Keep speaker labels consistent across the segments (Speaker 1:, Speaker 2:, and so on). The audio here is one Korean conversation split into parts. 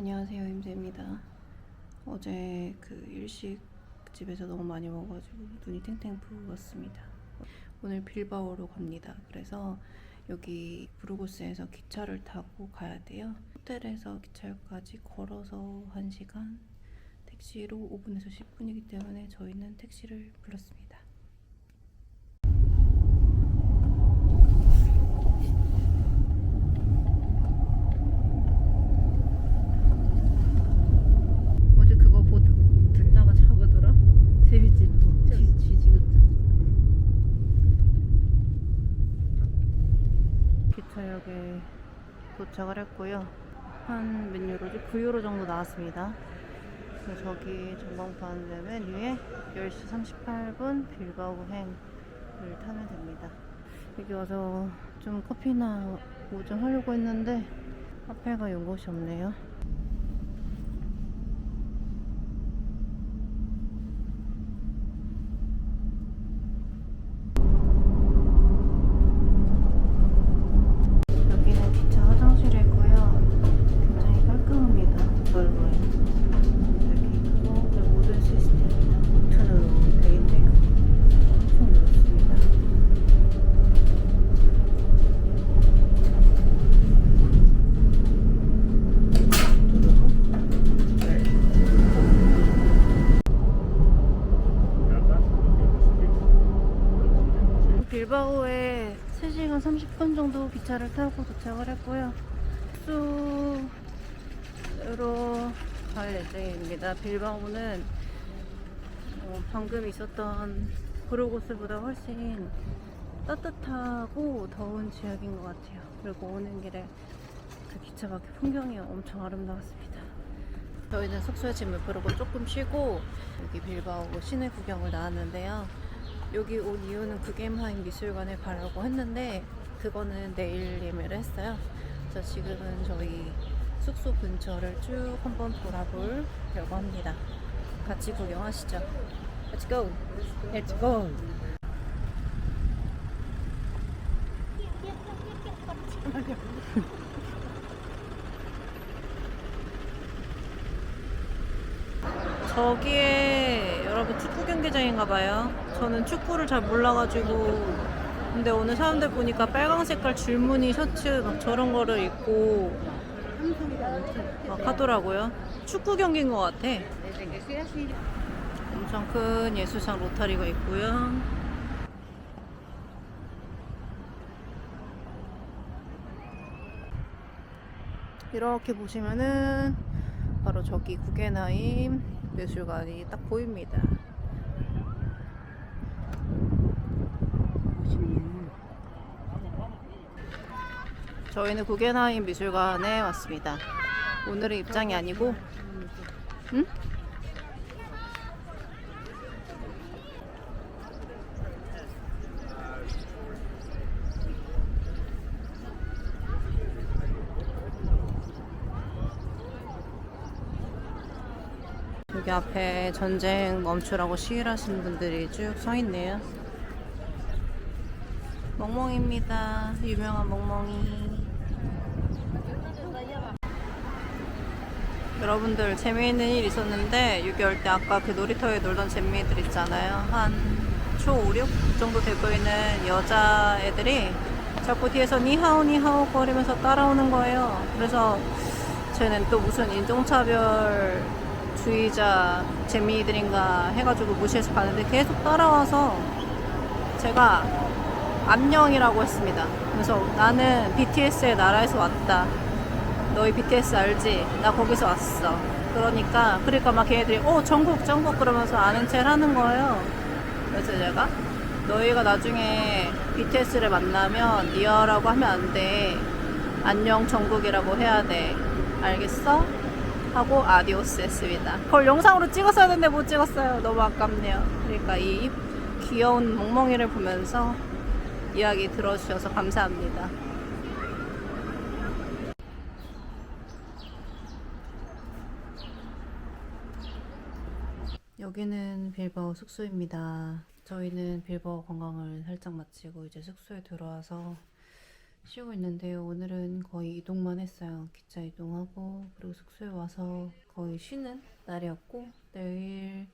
Speaker 1: 안녕하세요 임세입니다. 어제 그 일식 집에서 너무 많이 먹어가지고 눈이 탱탱 부었습니다. 오늘 빌바오로 갑니다. 그래서 여기 부르고스에서 기차를 타고 가야 돼요. 호텔에서 기차역까지 걸어서 1시간, 택시로 5분에서 10분이기 때문에 저희는 택시를 불렀습니다. 어제 그거 보 듣다가 자거더라. 재밌지? 쥐, 쥐지겠다. 기차역에 도착을 했고요. 한 몇 유로지? 9유로 정도 나왔습니다. 그래서 저기 전광판 메뉴에 10시 38분 빌바오행을 타면 됩니다. 여기 와서 좀 커피나 뭐 좀 하려고 했는데 카페가 연 곳이 없네요. 여기는 기차 화장실이 있고요. 굉장히 깔끔합니다. 넓어요. 여기 있고 그 모든 시스템이 다 버튼으로 되어 있네요. 엄청 넓습니다. 빌바오에 3시간 30분 정도 기차를 타고 도착을 했고요. 숙소로 갈 예정입니다. 빌바오는 어, 방금 있었던 브로고스보다 훨씬 따뜻하고 더운 지역인 것 같아요. 그리고 오는 길에 그 기차 밖에 풍경이 엄청 아름다웠습니다. 저희는 숙소에 짐을 부르고 조금 쉬고 여기 빌바오 시내 구경을 나왔는데요. 여기 온 이유는 구겐하임 미술관에 가려고 했는데 그거는 내일 예매를 했어요. 그래서 지금은 저희 숙소 근처를 쭉 한번 돌아보려고 합니다. 같이 구경하시죠. Let's go. Let's go. 저기에 축구 경기장인가 봐요. 저는 축구를 잘 몰라가지고 근데 오늘 사람들 보니까 빨강 색깔 줄무늬 셔츠 막 저런 거를 입고 막 하더라고요. 축구 경기인 것 같아. 엄청 큰 예술상 로타리가 있고요. 이렇게 보시면은 바로 저기 구겐하임 미술관이 딱 보입니다. 저희는 구겐하임 미술관에 왔습니다. 오늘은 입장이 아니고, 응? 여기 앞에 전쟁 멈추라고 시위하시는 분들이 쭉 서 있네요. 멍멍입니다. 유명한 멍멍이. 여러분들 재미있는 일 있었는데 6개월 때 아까 그 놀이터에 놀던 잼미들 있잖아요. 한초 5, 6 정도 돼 보이는 여자애들이 자꾸 뒤에서 니하오 니하오 거리면서 따라오는 거예요. 그래서 쟤는 또 무슨 인종차별 주의자 재미들인가 해가지고 무시해서 가는데 계속 따라와서 제가 안녕이라고 했습니다. 그래서 나는 BTS의 나라에서 왔다. 너희 BTS 알지? 나 거기서 왔어. 그러니까 그러니까 막 걔네들이 어 전국 전국 그러면서 아는 체를 하는 거예요. 그래서 제가 너희가 나중에 BTS를 만나면 니어라고 하면 안 돼. 안녕 전국이라고 해야 돼. 알겠어? 하고 아디오스 했습니다. 그걸 영상으로 찍었어야 했는데 못 찍었어요. 너무 아깝네요. 그러니까 이 귀여운 멍멍이를 보면서 이야기 들어주셔서 감사합니다. 여기는 빌바오 숙소입니다. 저희는 빌바오 관광을 살짝 마치고 이제 숙소에 들어와서 쉬고 있는데요. 오늘은 거의 이동만 했어요. 기차 이동하고 그리고 숙소에 와서 거의 쉬는 날이었고 내일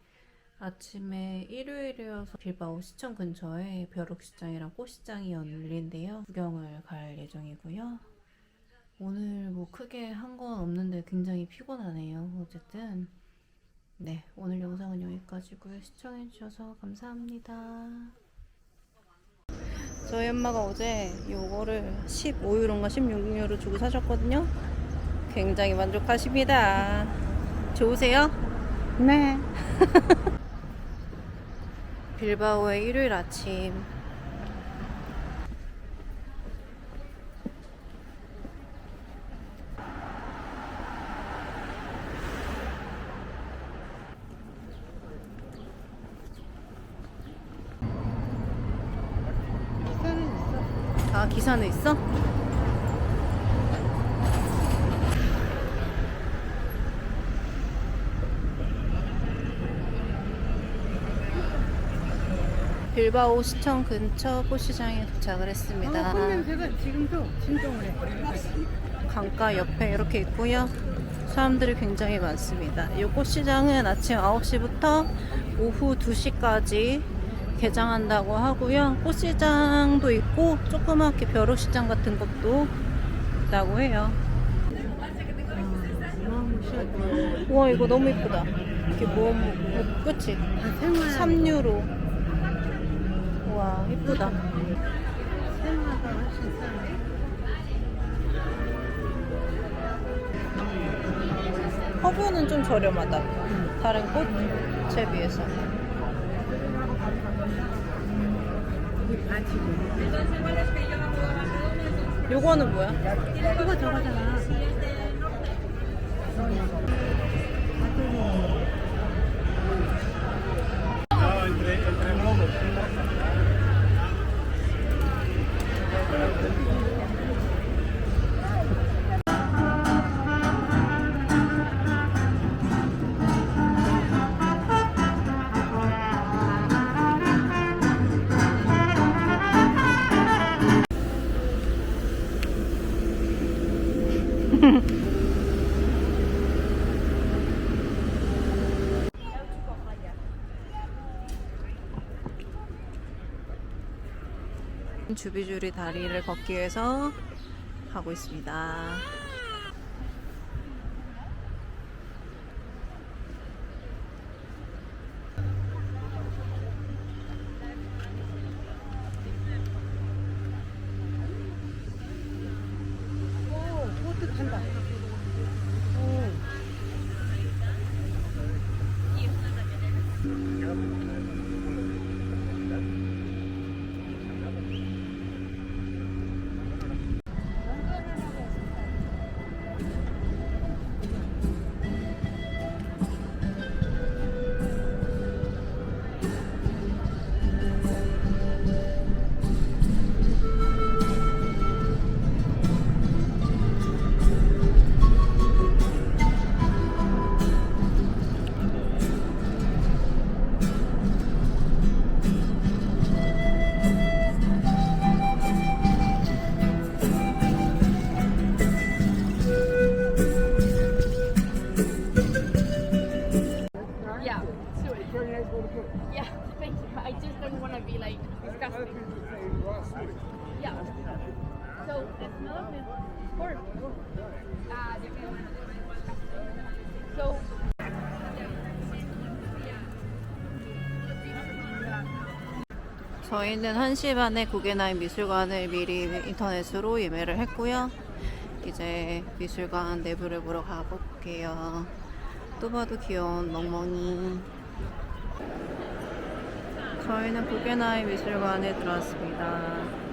Speaker 1: 아침에 일요일이어서 빌바오 시청 근처에 벼룩시장이랑 꽃시장이 열린대요. 구경을 갈 예정이고요. 오늘 뭐 크게 한 건 없는데 굉장히 피곤하네요. 어쨌든 네 오늘 영상은 여기까지고요. 시청해주셔서 감사합니다. 저희 엄마가 어제 요거를 15유로인가 16유로 주고 사셨거든요. 굉장히 만족하십니다. 좋으세요?
Speaker 2: 네.
Speaker 1: 빌바오의 일요일 아침.
Speaker 2: 기사는 있어.
Speaker 1: 아, 기사는 있어? 빌바오 시청 근처 꽃시장에 도착을 했습니다.
Speaker 2: 어, 꽃냄새가 지금도 진동을 해.
Speaker 1: 강가 옆에 이렇게 있고요. 사람들이 굉장히 많습니다. 이 꽃시장은 아침 9시부터 오후 2시까지 개장한다고 하고요. 꽃시장도 있고 조그맣게 벼룩시장 같은 것도 있다고 해요.
Speaker 2: 어마무시하다.
Speaker 1: 우와 이거 너무 이쁘다. 이렇게 모험 뭐, 그치?
Speaker 2: 아, 생활.
Speaker 1: 3유로. 우와 이쁘다. 허브는 좀 저렴하다. 다른 꽃에 비해서.
Speaker 2: 이 바지고.
Speaker 1: 요거는 뭐야?
Speaker 2: 그거 저거잖아.
Speaker 1: 주비주리 다리를 걷기 위해서 가고 있습니다. 저희는 1시 반에 구겐하임 미술관을 미리 인터넷으로 예매를 했고요. 이제 미술관 내부를 보러 가볼게요. 또 봐도 귀여운 멍멍이. 저희는 구겐하임 미술관에 들어왔습니다.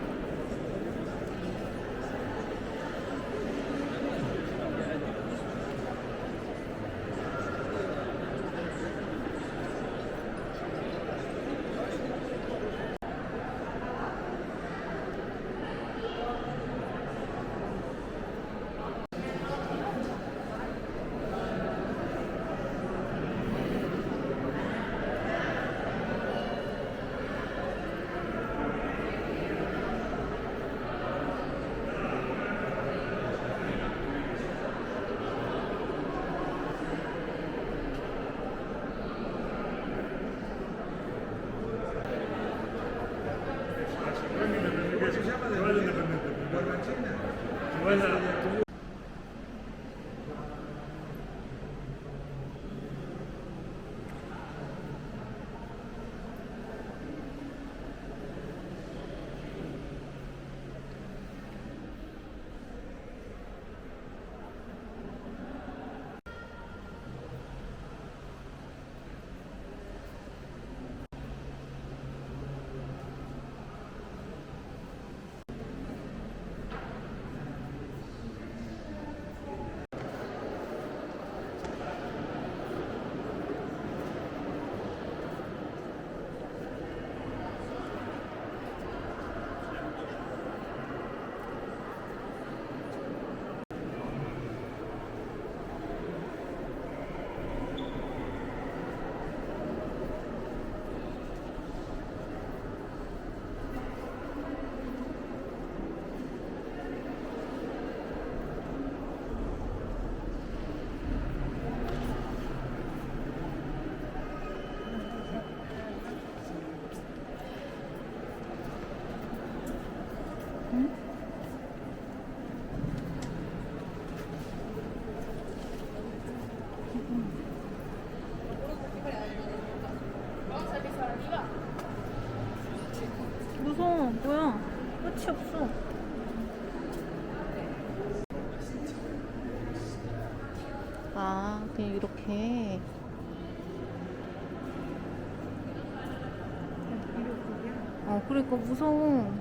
Speaker 1: 어, 그러니까 무서워.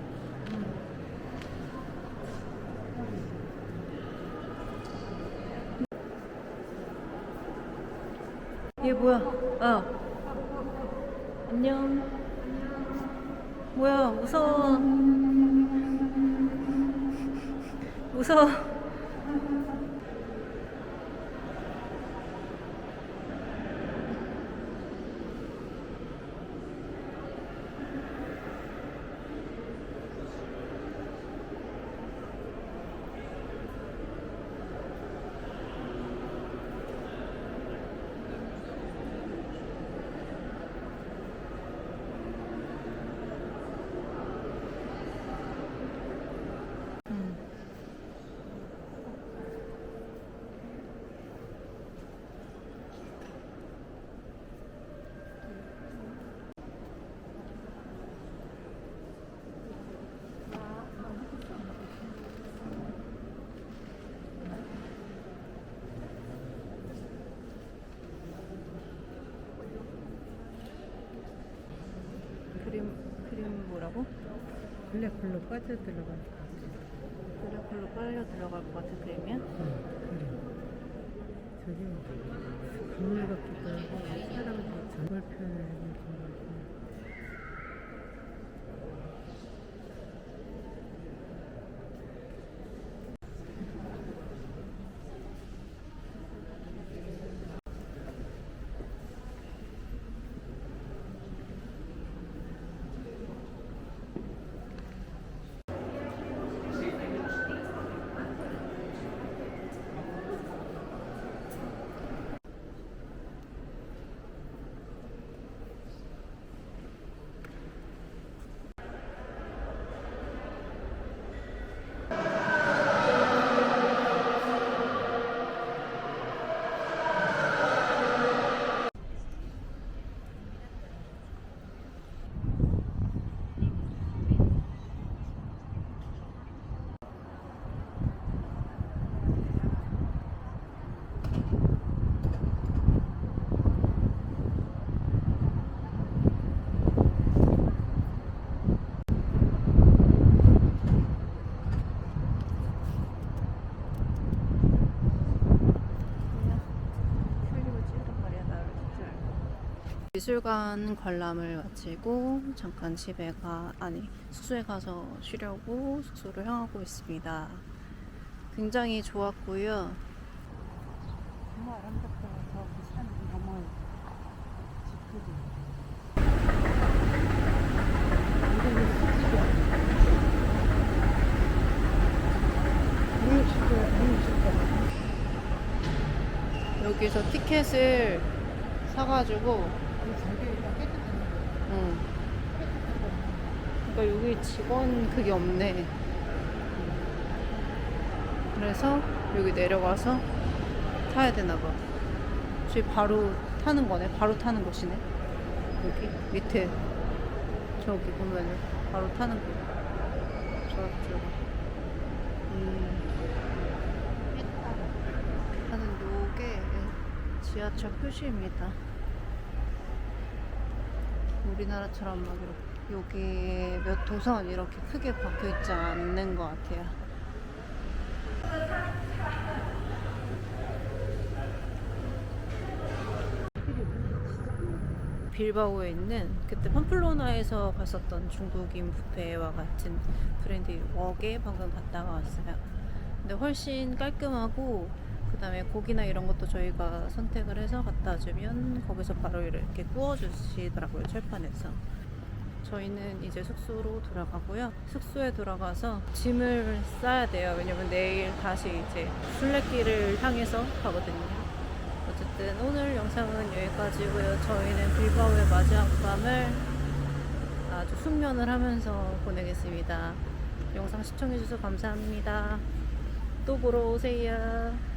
Speaker 1: 얘 뭐야? 아. 안녕. 뭐야, 무서워. 무서워. 그림, 그림 뭐라고?
Speaker 2: 블랙홀로 빠져 들어가.
Speaker 1: 블랙홀로 빨려 들어갈 것 같은 그림이야?
Speaker 2: 저기 건물 같기도 하고 사람들 정글 표현을글 표현.
Speaker 1: 미술관 관람을 마치고 잠깐 집에 가 아니 숙소에 가서 쉬려고 숙소로 향하고 있습니다. 굉장히 좋았고요.
Speaker 2: 정말 아름답다. 저산 너머 지크지. 이거는 숲이야. 음식도 음식도.
Speaker 1: 여기서 티켓을 사가지고 응. 그러니까 여기 직원 그게 없네. 그래서 여기 내려가서 타야 되나 봐. 저기 바로 타는 거네. 바로 타는 곳이네. 여기 밑에 저기 보면은 바로 타는 곳. 저쪽. 음. 하는 요게 지하철 표시입니다. 우리나라처럼 막 이렇게 여기 몇 호선 이렇게 크게 박혀 있지 않는 것 같아요. 빌바오에 있는 그때 팜플로나에서 갔었던 중국인 뷔페와 같은 브랜드 웍에 방금 갔다가 왔어요. 근데 훨씬 깔끔하고 그 다음에 고기나 이런 것도 저희가 선택을 해서 갖다 주면 거기서 바로 이렇게 구워 주시더라고요 철판에서. 저희는 이제 숙소로 돌아가고요. 숙소에 들어가서 짐을 싸야 돼요. 왜냐면 내일 다시 이제 순례길을 향해서 가거든요. 어쨌든 오늘 영상은 여기까지고요. 저희는 빌바오의 마지막 밤을 아주 숙면을 하면서 보내겠습니다. 영상 시청해주셔서 감사합니다. 또 보러 오세요.